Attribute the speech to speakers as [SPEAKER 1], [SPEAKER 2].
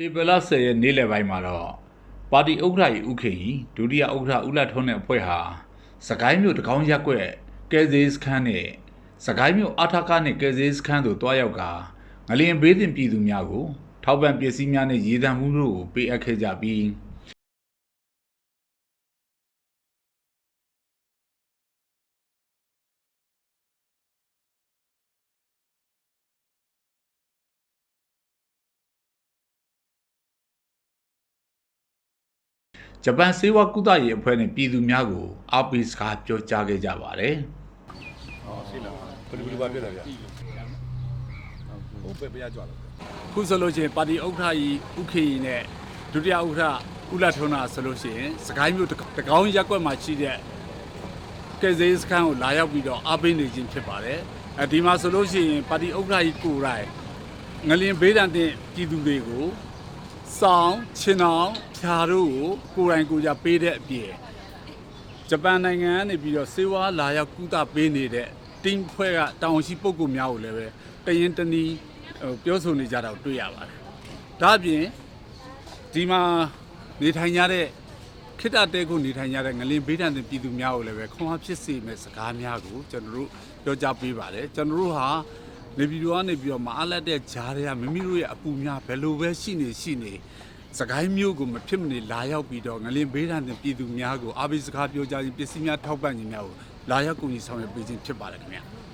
[SPEAKER 1] ဧပြီလ10ရက်နေ့လယ်ပိုင်းမှာတော့ပါတီဥက္ကဋ္ဌကြီးဦးခေကြီးဒုတိယဥက္ကဋ္ဌဦးလထွန်းနဲ့အဖွဲ့ဟာစကိုင်းမြို့တကောင်းရက်ကွက်ကဲဇေးစခန်းနဲ့စကိုင်းမြို့အထကနဲ့ကဲဇေးစခန်းသို့တွားရောက်ကငလျင်ဘေးတင်ပြည်သူများကိုထောက်ပံ့ပစ္စည်းများနဲ့ရေတံမှုတို့ကိုပေးအပ်ခဲ့ကြပြီး ဂျပန်စေဝါကုသရေးအဖွဲ့နဲ့ပြည်သူများကိုအားပေးစကားပြောကြားခဲ့ကြပါတယ်
[SPEAKER 2] ဟောရှိလားဘယ်လိုဘယ်လိုပါပြတယ်ဗျဟုတ်ပဲပြရကြွလာ
[SPEAKER 3] ခုဆိုလို့ရှိရင်ပါတီဥက္ကဋ္ဌကြီးဥခေကြီးနဲ့ဒုတိယဥက္ကဋ္ဌဦးလထွန်းနာဆိုလို့ရှိရင်စကိုင်းမြို့တတကောင်းရက်ကွက်မှာရှိတဲ့ကဲဇေးစခန်းကိုလာရောက်ပြီးတော့အားပေးနေခြင်းဖြစ်ပါတယ်အဲဒီမှာဆိုလို့ရှိရင်ပါတီဥက္ကဋ္ဌကြီးကိုယ်တိုင်ငလင်ဘေးဒဏ်တဲ့ပြည်သူတွေကို စောင်းချင်အောင်ဖြာတို့ကိုကိုယ်တိုင်ကိုယ်ကြပေးတဲ့အပြင်ဂျပန်နိုင်ငံကနေပြီးတော့စေဝါလာရောက်ကူတာပေးနေတဲ့တင်းဖွဲ့ကတောင်ရှိပုဂ္ဂိုလ်များကိုလည်းပဲတရင်တနည်းဟိုပြောဆိုနေကြတာကိုတွေ့ရပါတယ်။ဒါ့အပြင်ဒီမှာနေထိုင်ကြတဲ့ခိတ္တတဲကိုနေထိုင်ကြတဲ့ငလင်ဘေးဒဏ်တဲ့ပြည်သူများကိုလည်းပဲခွန်အားဖြစ်စေမဲ့စကားများကိုကျွန်တော်တို့ပြောကြားပေးပါတယ်။ကျွန်တော်တို့ဟာ နေပြည်တော်ကနေပြီးတော့မအားလက်တဲ့ဂျားတွေကမိမိတို့ရဲ့အပူများဘယ်လိုပဲရှိနေရှိနေစကိုင်းမျိုးကိုမဖြစ်မနေလာရောက်ပြီးတော့ငလင်ဘေးဒဏ်တဲ့ပြည်သူများကိုအားပေးစကားပြောကြားခြင်းပစ္စည်းများထောက်ပံ့ခြင်းများကိုလာရောက်ကူညီဆောင်ရွက်ပေးခြင်းဖြစ်ပါတယ်ခင်ဗျာ။